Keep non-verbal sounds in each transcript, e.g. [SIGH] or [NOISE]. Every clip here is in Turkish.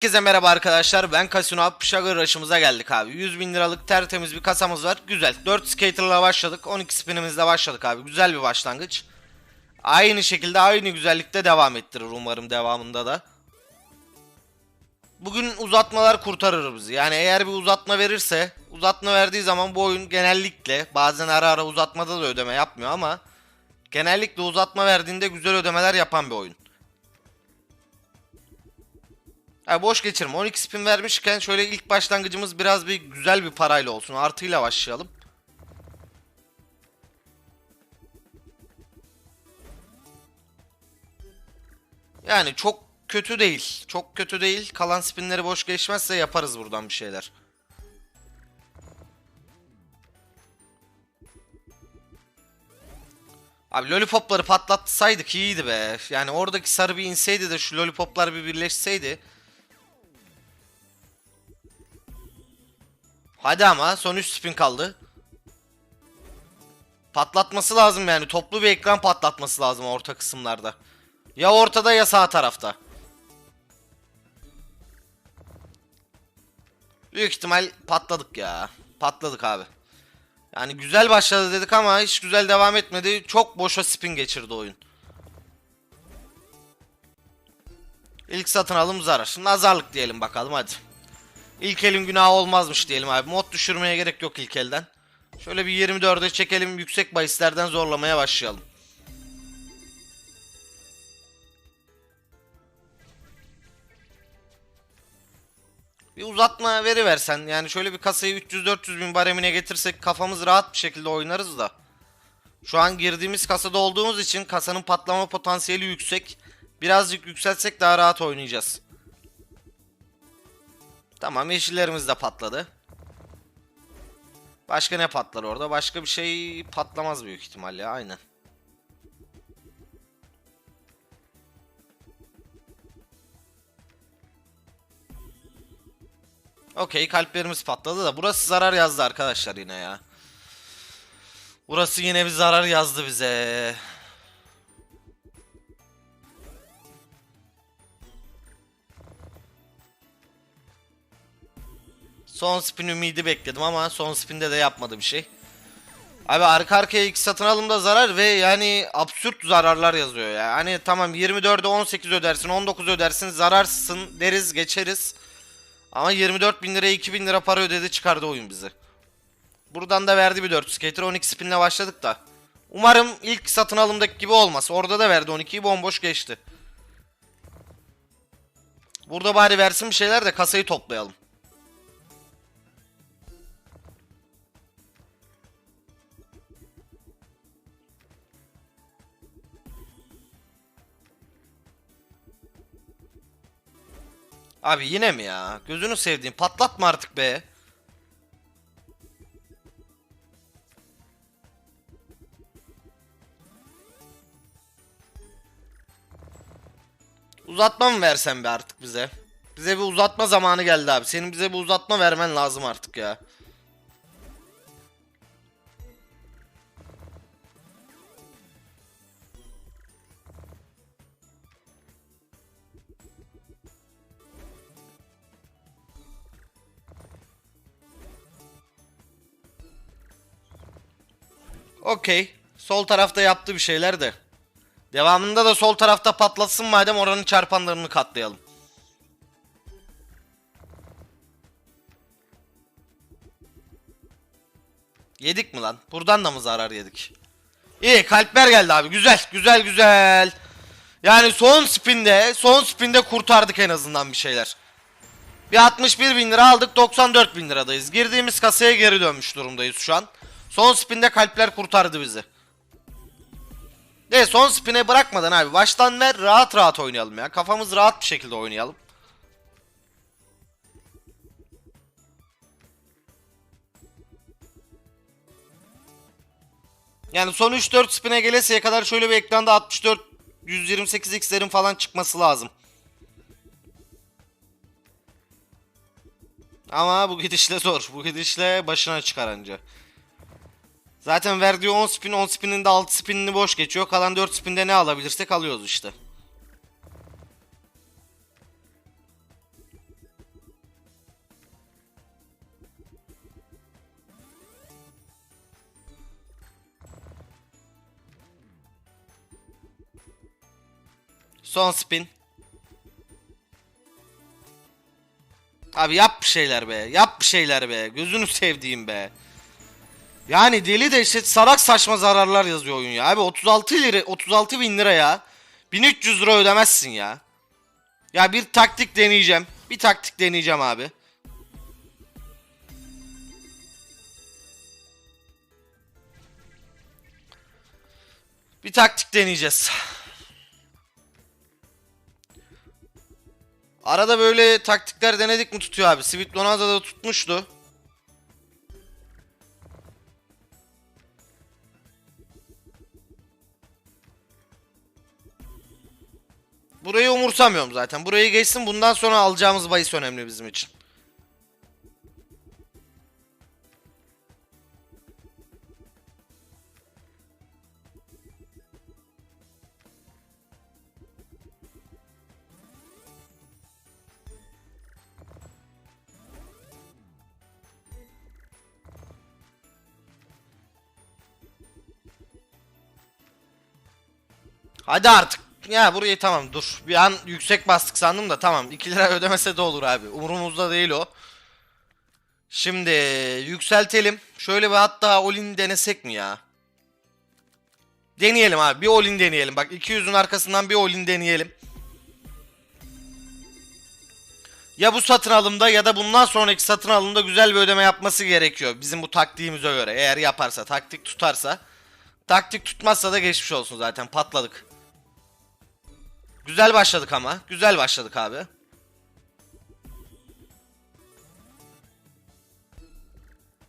Herkese merhaba arkadaşlar. Ben Casino Up Sugar Rush'ımıza geldik abi. 100 bin liralık tertemiz bir kasamız var. Güzel. 4 skater'la başladık. 12 spinimizle başladık abi. Güzel bir başlangıç. Aynı şekilde aynı güzellikte devam ettirir umarım devamında da. Bugün uzatmalar kurtarır bizi. Yani eğer bir uzatma verirse Uzatma verdiği zaman bu oyun genellikle bazen ara ara uzatmada da ödeme yapmıyor ama Genellikle uzatma verdiğinde güzel ödemeler yapan bir oyun Ha, boş geçirme. 12 spin vermişken şöyle ilk başlangıcımız biraz bir güzel bir parayla olsun. Artıyla başlayalım. Yani çok kötü değil. Çok kötü değil. Kalan spinleri boş geçmezse yaparız buradan bir şeyler. Abi lollipopları patlatsaydık iyiydi be. Yani oradaki sarı bir inseydi de şu lollipoplar bir birleşseydi. Hadi ama son 3 spin kaldı. Patlatması lazım yani. Toplu bir ekran patlatması lazım orta kısımlarda. Ya ortada ya sağ tarafta. Büyük ihtimal patladık ya. Patladık abi. Yani güzel başladı dedik ama hiç güzel devam etmedi. Çok boşa spin geçirdi oyun. İlk satın alım zarar. Nazarlık diyelim bakalım hadi. İlk elin günahı olmazmış diyelim abi. Mod düşürmeye gerek yok ilk elden. Şöyle bir 24'e çekelim. Yüksek bahislerden zorlamaya başlayalım. Bir uzatma veri versen yani şöyle bir kasayı 300-400 bin baremine getirsek kafamız rahat bir şekilde oynarız da. Şu an girdiğimiz kasada olduğumuz için kasanın patlama potansiyeli yüksek. Birazcık yükseltsek daha rahat oynayacağız. Tamam yeşillerimiz de patladı. Başka ne patlar orada? Başka bir şey patlamaz büyük ihtimalle aynen. Okey kalplerimiz patladı da burası zarar yazdı arkadaşlar yine ya. Burası yine bir zarar yazdı bize. Son spin ümidi bekledim ama son spinde de yapmadı bir şey. Abi arka arkaya iki satın alımda zarar ve yani absürt zararlar yazıyor ya. Hani tamam 24'e 18 ödersin 19 ödersin zararsın deriz geçeriz. Ama 24 bin liraya 2 bin lira para ödedi çıkardı oyun bizi. Buradan da verdi bir 4 skater 12 spinle başladık da. Umarım ilk satın alımdaki gibi olmaz. Orada da verdi 12'yi bomboş geçti. Burada bari versin bir şeyler de kasayı toplayalım. Abi yine mi ya? Gözünü sevdiğim patlatma artık be. Uzatma mı versen be artık bize? Bize bir uzatma zamanı geldi abi. Senin bize bir uzatma vermen lazım artık ya. Okey. Sol tarafta yaptı bir şeyler de. Devamında da sol tarafta patlasın madem oranın çarpanlarını katlayalım. Yedik mi lan? Buradan da mı zarar yedik? İyi kalpler geldi abi. Güzel güzel güzel. Yani son spinde son spinde kurtardık en azından bir şeyler. Bir 61 bin lira aldık 94 bin liradayız. Girdiğimiz kasaya geri dönmüş durumdayız şu an. Son spinde kalpler kurtardı bizi. De son spine bırakmadan abi baştan ver rahat rahat oynayalım ya. Kafamız rahat bir şekilde oynayalım. Yani son 3-4 spine geleseye kadar şöyle bir ekranda 64 128 x'lerin falan çıkması lazım. Ama bu gidişle zor. Bu gidişle başına çıkar anca. Zaten verdiği 10 spin, 10 spinin de 6 spinini boş geçiyor. Kalan 4 spinde ne alabilirsek alıyoruz işte. Son spin. Abi yap bir şeyler be. Yap bir şeyler be. Gözünü sevdiğim be. Yani deli dehşet salak saçma zararlar yazıyor oyun ya. Abi 36 lira 36 bin lira ya. 1300 lira ödemezsin ya. Ya bir taktik deneyeceğim. Bir taktik deneyeceğim abi. Bir taktik deneyeceğiz. Arada böyle taktikler denedik mi tutuyor abi. Svitlona'da da tutmuştu. Burayı umursamıyorum zaten. Burayı geçsin bundan sonra alacağımız bahis önemli bizim için. Hadi artık. Ya burayı tamam dur. Bir an yüksek bastık sandım da tamam. 2 lira ödemese de olur abi. Umurumuzda değil o. Şimdi yükseltelim. Şöyle bir hatta all-in denesek mi ya? Deneyelim abi. Bir all-in deneyelim. Bak 200'ün arkasından bir all-in deneyelim. Ya bu satın alımda ya da bundan sonraki satın alımda güzel bir ödeme yapması gerekiyor. Bizim bu taktiğimize göre. Eğer yaparsa, taktik tutarsa. Taktik tutmazsa da geçmiş olsun zaten. Patladık. Güzel başladık ama. Güzel başladık abi.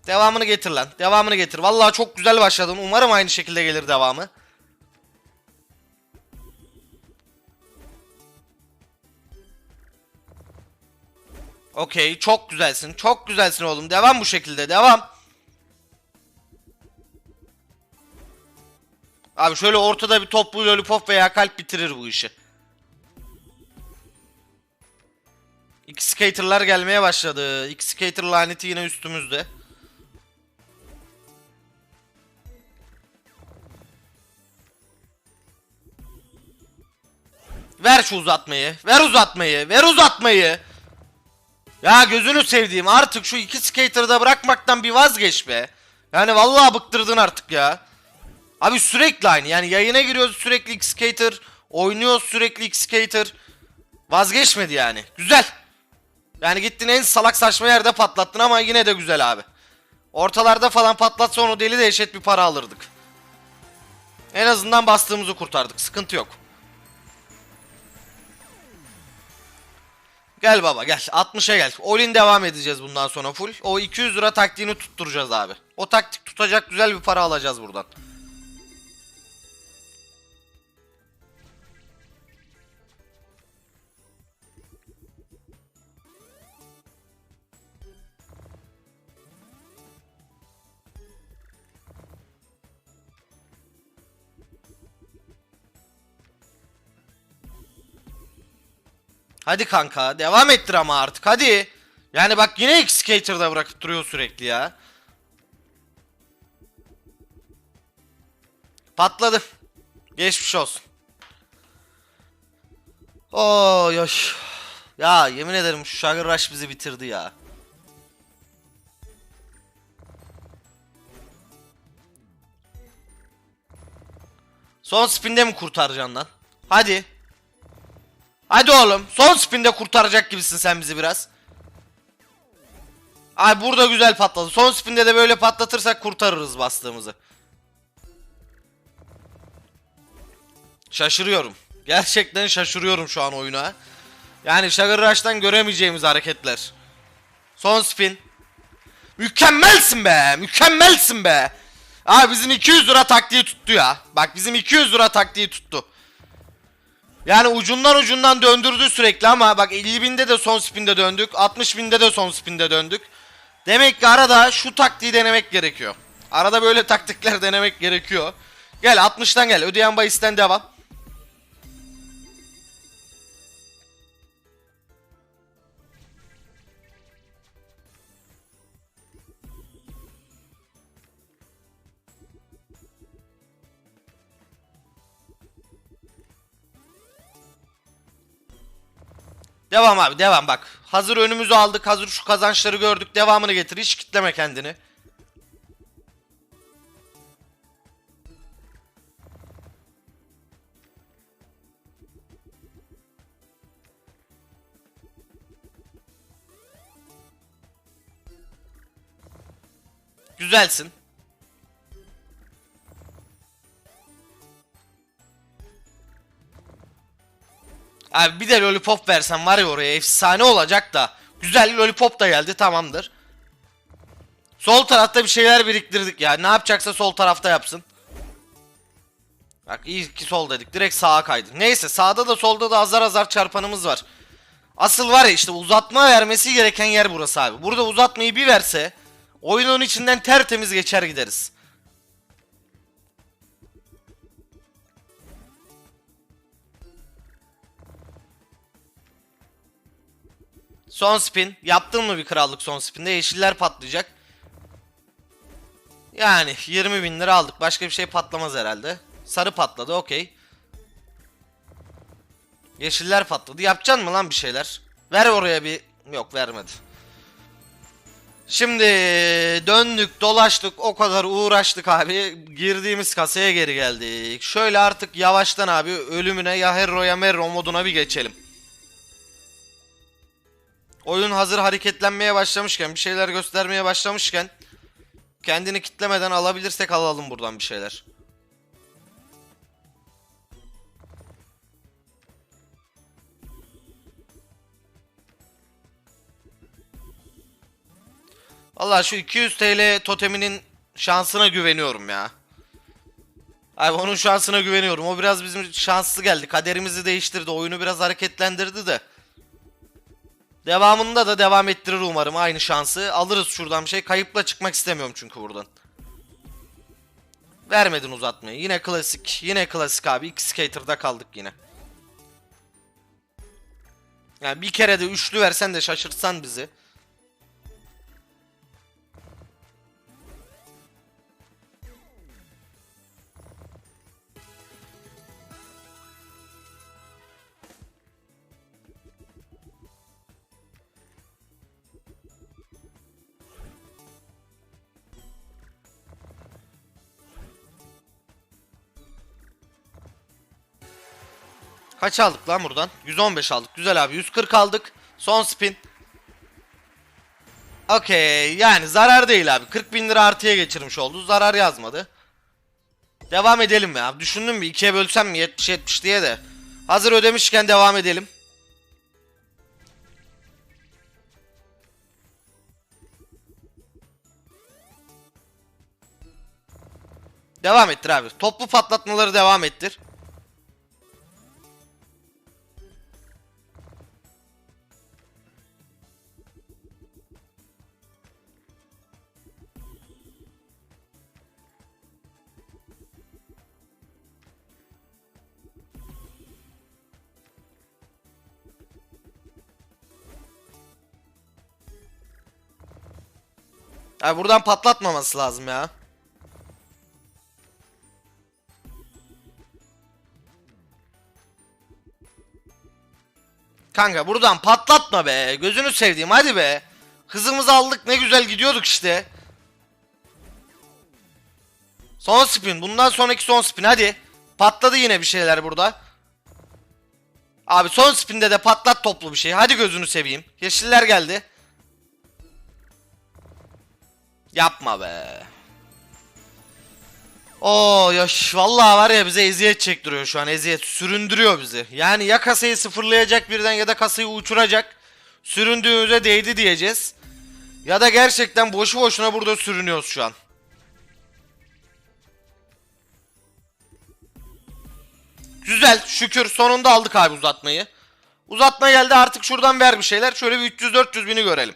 Devamını getir lan. Devamını getir. Vallahi çok güzel başladın. Umarım aynı şekilde gelir devamı. Okey. Çok güzelsin. Çok güzelsin oğlum. Devam bu şekilde. Devam. Abi şöyle ortada bir toplu lollipop veya kalp bitirir bu işi. İki skaterlar gelmeye başladı. İki skater laneti yine üstümüzde. Ver şu uzatmayı. Ver uzatmayı. Ver uzatmayı. Ya gözünü sevdiğim artık şu iki skater'ı da bırakmaktan bir vazgeç be. Yani vallahi bıktırdın artık ya. Abi sürekli aynı. Yani yayına giriyoruz sürekli X Skater. Oynuyoruz sürekli X Skater. Vazgeçmedi yani. Güzel. Yani gittin en salak saçma yerde patlattın ama yine de güzel abi. Ortalarda falan patlatsa onu deli dehşet bir para alırdık. En azından bastığımızı kurtardık. Sıkıntı yok. Gel baba gel. 60'a gel. Olin devam edeceğiz bundan sonra full. O 200 lira taktiğini tutturacağız abi. O taktik tutacak güzel bir para alacağız buradan. Hadi kanka devam ettir ama artık hadi. Yani bak yine X Skater'da bırakıp duruyor sürekli ya. Patladı. Geçmiş olsun. Oy oy. Ya yemin ederim şu Sugar Rush bizi bitirdi ya. Son spinde mi kurtaracaksın lan? Hadi. Hadi oğlum. Son spinde kurtaracak gibisin sen bizi biraz. Ay burada güzel patladı. Son spinde de böyle patlatırsak kurtarırız bastığımızı. Şaşırıyorum. Gerçekten şaşırıyorum şu an oyuna. Yani Sugar Rush'tan göremeyeceğimiz hareketler. Son spin. Mükemmelsin be. Mükemmelsin be. Abi bizim 200 lira taktiği tuttu ya. Bak bizim 200 lira taktiği tuttu. Yani ucundan ucundan döndürdü sürekli ama bak 50 binde de son spinde döndük. 60 binde de son spinde döndük. Demek ki arada şu taktiği denemek gerekiyor. Arada böyle taktikler [LAUGHS] denemek gerekiyor. Gel 60'tan gel. Ödeyen bahisten devam. Devam abi devam bak. Hazır önümüzü aldık. Hazır şu kazançları gördük. Devamını getir. Hiç kitleme kendini. Güzelsin. Abi bir de lollipop versen var ya oraya efsane olacak da. Güzel lollipop da geldi tamamdır. Sol tarafta bir şeyler biriktirdik ya. Ne yapacaksa sol tarafta yapsın. Bak iyi ki sol dedik. Direkt sağa kaydı. Neyse sağda da solda da azar azar çarpanımız var. Asıl var ya işte uzatma vermesi gereken yer burası abi. Burada uzatmayı bir verse oyunun içinden tertemiz geçer gideriz. Son spin. Yaptın mı bir krallık son spinde? Yeşiller patlayacak. Yani 20 bin lira aldık. Başka bir şey patlamaz herhalde. Sarı patladı okey. Yeşiller patladı. Yapacaksın mı lan bir şeyler? Ver oraya bir... Yok vermedi. Şimdi döndük dolaştık o kadar uğraştık abi. Girdiğimiz kasaya geri geldik. Şöyle artık yavaştan abi ölümüne ya Herro ya Merro moduna bir geçelim. Oyun hazır hareketlenmeye başlamışken, bir şeyler göstermeye başlamışken kendini kitlemeden alabilirsek alalım buradan bir şeyler. Valla şu 200 TL toteminin şansına güveniyorum ya. Abi onun şansına güveniyorum. O biraz bizim şanslı geldi. Kaderimizi değiştirdi. Oyunu biraz hareketlendirdi de. Devamında da devam ettirir umarım aynı şansı. Alırız şuradan bir şey. Kayıpla çıkmak istemiyorum çünkü buradan. Vermedin uzatmayı. Yine klasik. Yine klasik abi. İki skater'da kaldık yine. Yani bir kere de üçlü versen de şaşırtsan bizi. Kaç aldık lan buradan? 115 aldık. Güzel abi. 140 aldık. Son spin. Okey. Yani zarar değil abi. 40 bin lira artıya geçirmiş oldu. Zarar yazmadı. Devam edelim ya. Düşündüm bir ikiye bölsem mi 70-70 diye de. Hazır ödemişken devam edelim. Devam ettir abi. Toplu patlatmaları devam ettir. Abi buradan patlatmaması lazım ya. Kanka buradan patlatma be. Gözünü sevdiğim hadi be. Hızımızı aldık ne güzel gidiyorduk işte. Son spin. Bundan sonraki son spin hadi. Patladı yine bir şeyler burada. Abi son spinde de patlat toplu bir şey. Hadi gözünü seveyim. Yeşiller geldi. Yapma be. Oo yaş vallahi var ya bize eziyet çektiriyor şu an eziyet süründürüyor bizi. Yani ya kasayı sıfırlayacak birden ya da kasayı uçuracak. Süründüğümüze değdi diyeceğiz. Ya da gerçekten boşu boşuna burada sürünüyoruz şu an. Güzel şükür sonunda aldık abi uzatmayı. Uzatma geldi artık şuradan ver bir şeyler. Şöyle bir 300-400 bini görelim.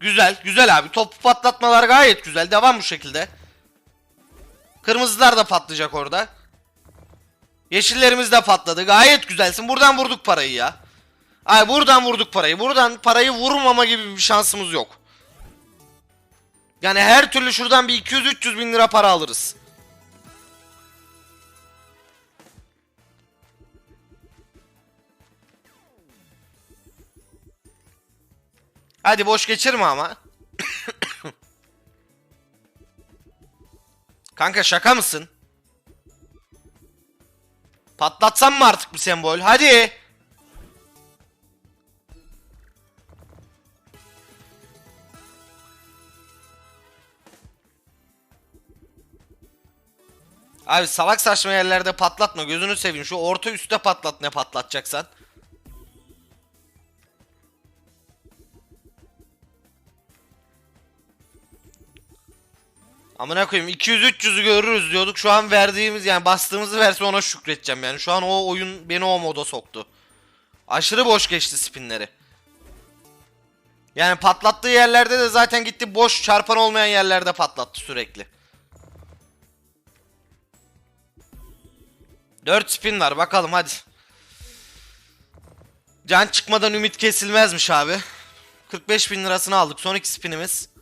Güzel, güzel abi. Topu patlatmalar gayet güzel. Devam bu şekilde. Kırmızılar da patlayacak orada. Yeşillerimiz de patladı. Gayet güzelsin. Buradan vurduk parayı ya. Ay buradan vurduk parayı. Buradan parayı vurmama gibi bir şansımız yok. Yani her türlü şuradan bir 200-300 bin lira para alırız. Hadi boş geçirme ama. Kanka şaka mısın? Patlatsam mı artık bir sembol? Hadi. Abi salak saçma yerlerde patlatma gözünü seveyim. Şu orta üstte patlat ne patlatacaksan. Amına koyayım 200-300'ü görürüz diyorduk. Şu an verdiğimiz yani bastığımızı verse ona şükredeceğim yani. Şu an o oyun beni o moda soktu. Aşırı boş geçti spinleri. Yani patlattığı yerlerde de zaten gitti boş çarpan olmayan yerlerde patlattı sürekli. 4 spin var bakalım hadi. Can çıkmadan ümit kesilmezmiş abi. 45 bin lirasını aldık son iki spinimiz.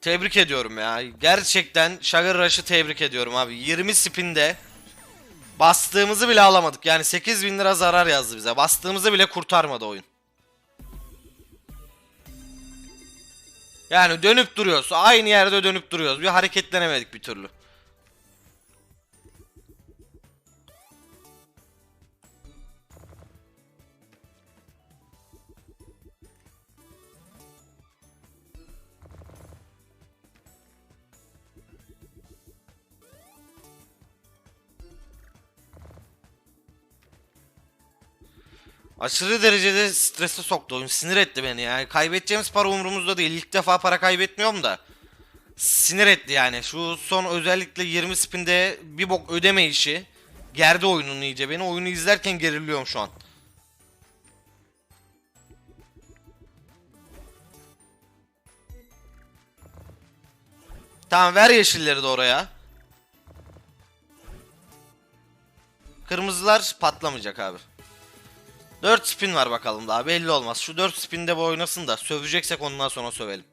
Tebrik ediyorum ya. Gerçekten Sugar Rush'ı tebrik ediyorum abi. 20 spinde bastığımızı bile alamadık. Yani 8 bin lira zarar yazdı bize. Bastığımızı bile kurtarmadı oyun. Yani dönüp duruyoruz. Aynı yerde dönüp duruyoruz. Bir hareketlenemedik bir türlü. Aşırı derecede strese soktu oyun. Sinir etti beni yani. Kaybedeceğimiz para umurumuzda değil. İlk defa para kaybetmiyorum da. Sinir etti yani. Şu son özellikle 20 spinde bir bok ödeme işi. Gerdi oyununu iyice beni. Oyunu izlerken geriliyorum şu an. Tamam ver yeşilleri de oraya. Kırmızılar patlamayacak abi. 4 spin var bakalım daha belli olmaz. Şu 4 spinde bu oynasın da söveceksek ondan sonra sövelim.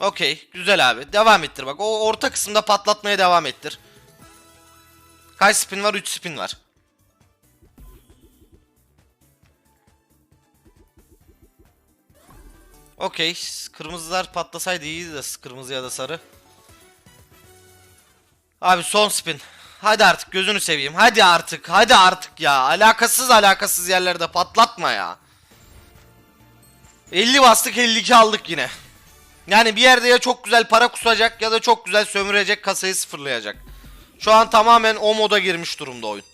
Okey güzel abi devam ettir bak o orta kısımda patlatmaya devam ettir. Kaç spin var 3 spin var. Okey kırmızılar patlasaydı iyiydi de kırmızı ya da sarı. Abi son spin. Hadi artık gözünü seveyim. Hadi artık. Hadi artık ya. Alakasız alakasız yerlerde patlatma ya. 50 bastık 52 aldık yine. Yani bir yerde ya çok güzel para kusacak ya da çok güzel sömürecek kasayı sıfırlayacak. Şu an tamamen o moda girmiş durumda oyun.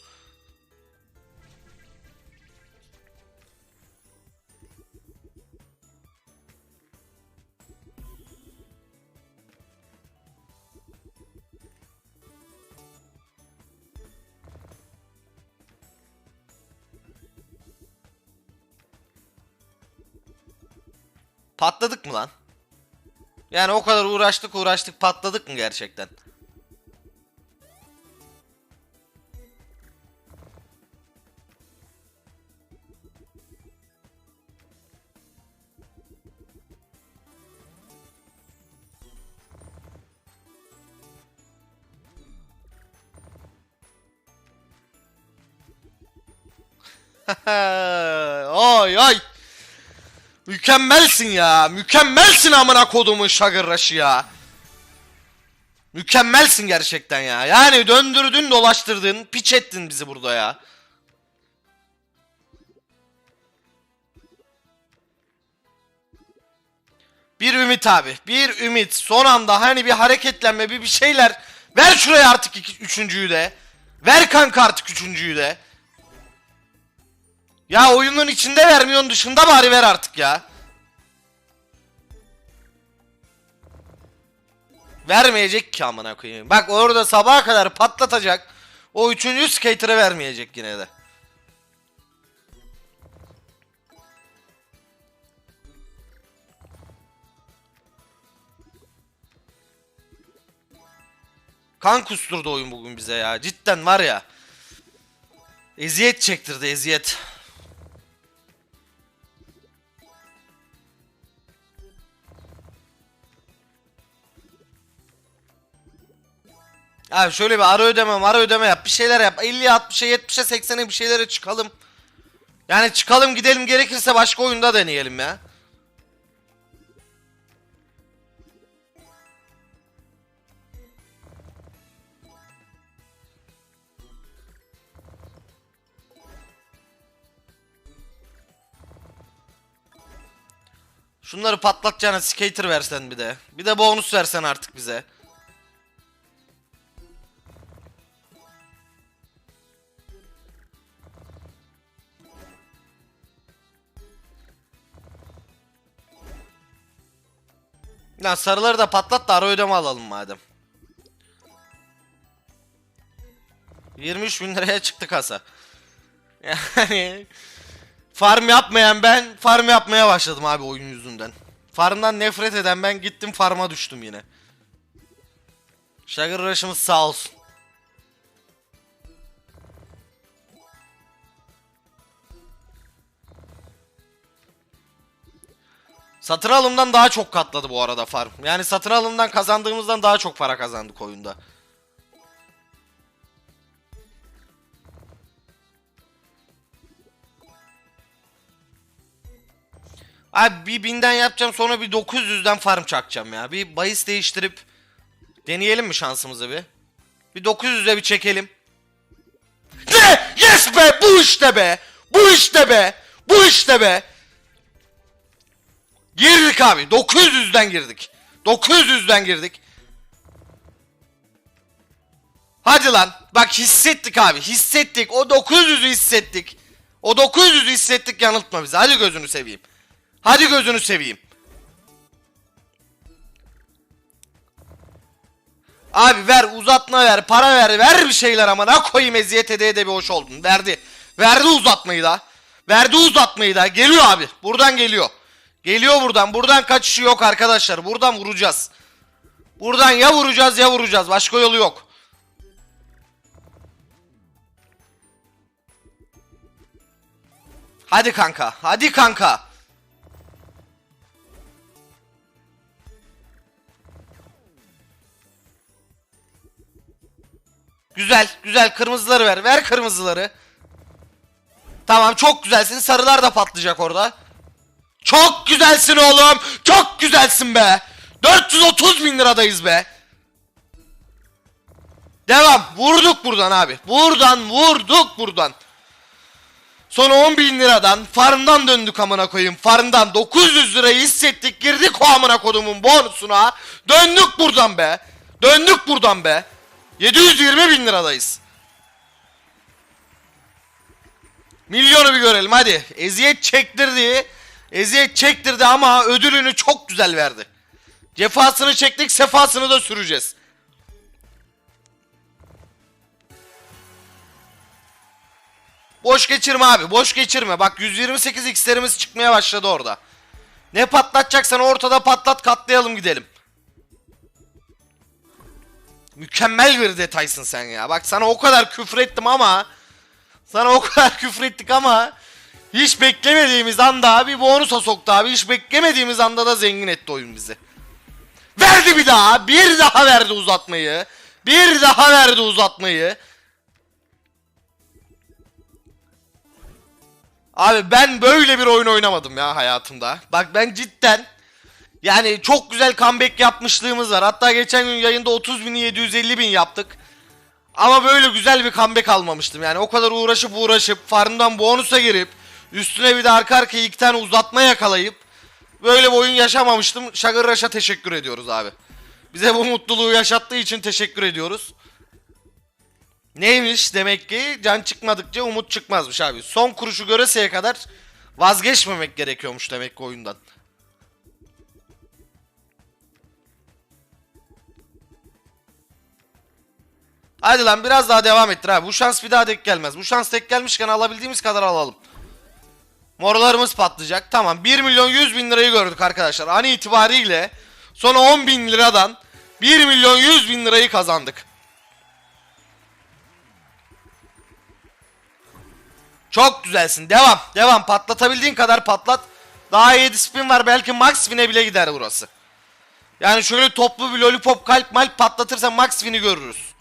Patladık mı lan? Yani o kadar uğraştık uğraştık patladık mı gerçekten? [LAUGHS] ay ay. Mükemmelsin ya. Mükemmelsin amına kodumun şagırraşı ya. Mükemmelsin gerçekten ya. Yani döndürdün dolaştırdın. Piç ettin bizi burada ya. Bir ümit abi. Bir ümit. Son anda hani bir hareketlenme bir bir şeyler. Ver şuraya artık iki, üçüncüyü de. Ver kanka artık üçüncüyü de. Ya oyunun içinde vermiyorsun dışında bari ver artık ya. Vermeyecek ki amına koyayım. Bak orada sabaha kadar patlatacak. O üçüncü skater'ı vermeyecek yine de. Kan kusturdu oyun bugün bize ya. Cidden var ya. Eziyet çektirdi eziyet. Abi şöyle bir ara ödeme ara ödeme yap. Bir şeyler yap. 50'ye 60'a 70'e 80'e bir şeylere çıkalım. Yani çıkalım gidelim gerekirse başka oyunda deneyelim ya. Şunları patlatacağına skater versen bir de. Bir de bonus versen artık bize. Lan sarıları da patlat da ara ödeme alalım madem. 23 bin liraya çıktı kasa. [LAUGHS] Yani farm yapmayan ben farm yapmaya başladım abi oyun yüzünden. Farmdan nefret eden ben gittim farma düştüm yine. Sugar Rush'ımız sağ olsun. Satın alımdan daha çok katladı bu arada farm. Yani satın alımdan kazandığımızdan daha çok para kazandık oyunda. Abi bir binden yapacağım sonra bir 900'den farm çakacağım ya. Bir bahis değiştirip deneyelim mi şansımızı bir? Bir 900'e bir çekelim. Ne? Yes be! Bu işte be! Bu işte be! Bu işte be! Girdik abi. 900'den girdik. 900'den girdik. Hadi lan. Bak hissettik abi. Hissettik. O 900'ü hissettik. O 900'ü hissettik yanıltma bizi. Hadi gözünü seveyim. Hadi gözünü seveyim. Abi ver uzatma ver para ver ver bir şeyler ama ne koyayım eziyet edeye de bir hoş oldun verdi. Verdi uzatmayı da. Verdi uzatmayı da geliyor abi buradan geliyor. Geliyor buradan buradan kaçışı yok arkadaşlar buradan vuracağız. Buradan ya vuracağız ya vuracağız başka yolu yok. Hadi kanka hadi kanka. Güzel, güzel. Kırmızıları ver. Ver kırmızıları. Tamam, çok güzelsin. Sarılar da patlayacak orada. Çok güzelsin oğlum. Çok güzelsin be. 430 bin liradayız be. Devam. Vurduk buradan abi. Buradan vurduk buradan. Sonra 10 bin liradan farmdan döndük amına koyayım. Farmdan 900 lirayı hissettik. Girdik o amına kodumun bonusuna. Döndük buradan be. Döndük buradan be. 720 bin liradayız. Milyonu bir görelim hadi. Eziyet çektirdi. Eziyet çektirdi ama ödülünü çok güzel verdi. Cefasını çektik sefasını da süreceğiz. Boş geçirme abi boş geçirme. Bak 128 x'lerimiz çıkmaya başladı orada. Ne patlatacaksan ortada patlat katlayalım gidelim. Mükemmel bir detaysın sen ya. Bak sana o kadar küfür ettim ama sana o kadar [LAUGHS] küfür ettik ama hiç beklemediğimiz anda bir bonusa soktu abi. Hiç beklemediğimiz anda da zengin etti oyun bizi. Verdi bir daha. Bir daha verdi uzatmayı. Bir daha verdi uzatmayı. Abi ben böyle bir oyun oynamadım ya hayatımda. Bak ben cidden yani çok güzel comeback yapmışlığımız var. Hatta geçen gün yayında 30 bini 750 bin yaptık. Ama böyle güzel bir comeback almamıştım. Yani o kadar uğraşıp uğraşıp farmdan bonusa girip üstüne bir de arka arkaya iki tane uzatma yakalayıp böyle bir oyun yaşamamıştım. Sugar Rush'a teşekkür ediyoruz abi. Bize bu mutluluğu yaşattığı için teşekkür ediyoruz. Neymiş demek ki can çıkmadıkça umut çıkmazmış abi. Son kuruşu göreseye kadar vazgeçmemek gerekiyormuş demek ki oyundan. Hadi lan biraz daha devam ettir abi. Bu şans bir daha denk gelmez. Bu şans tek gelmişken alabildiğimiz kadar alalım. Morlarımız patlayacak. Tamam 1 milyon 100 bin lirayı gördük arkadaşlar. An itibariyle son 10 bin liradan 1 milyon 100 bin lirayı kazandık. Çok güzelsin. Devam. Devam. Patlatabildiğin kadar patlat. Daha iyi disiplin var. Belki max win'e bile gider burası. Yani şöyle toplu bir lollipop kalp malp patlatırsa max win'i görürüz.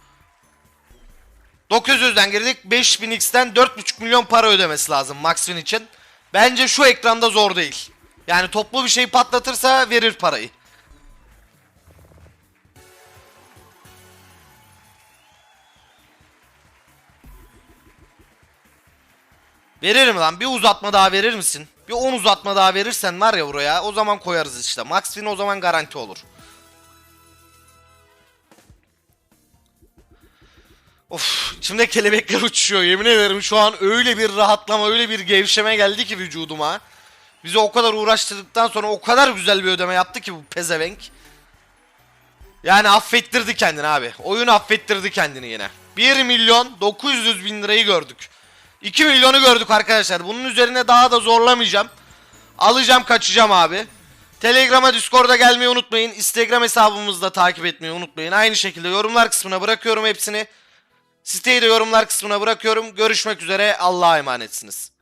900'den girdik. 5000x'ten 4,5 milyon para ödemesi lazım max win için. Bence şu ekranda zor değil. Yani toplu bir şey patlatırsa verir parayı. Veririm lan. Bir uzatma daha verir misin? Bir 10 uzatma daha verirsen var ya buraya o zaman koyarız işte. Max win o zaman garanti olur. Of içimde kelebekler uçuşuyor yemin ederim şu an öyle bir rahatlama öyle bir gevşeme geldi ki vücuduma. Bizi o kadar uğraştırdıktan sonra o kadar güzel bir ödeme yaptı ki bu pezevenk. Yani affettirdi kendini abi. Oyun affettirdi kendini yine. 1 milyon 900 bin lirayı gördük. 2 milyonu gördük arkadaşlar. Bunun üzerine daha da zorlamayacağım. Alacağım kaçacağım abi. Telegram'a Discord'a gelmeyi unutmayın. Instagram hesabımızda takip etmeyi unutmayın. Aynı şekilde yorumlar kısmına bırakıyorum hepsini. Siteyi de yorumlar kısmına bırakıyorum. Görüşmek üzere. Allah'a emanetsiniz.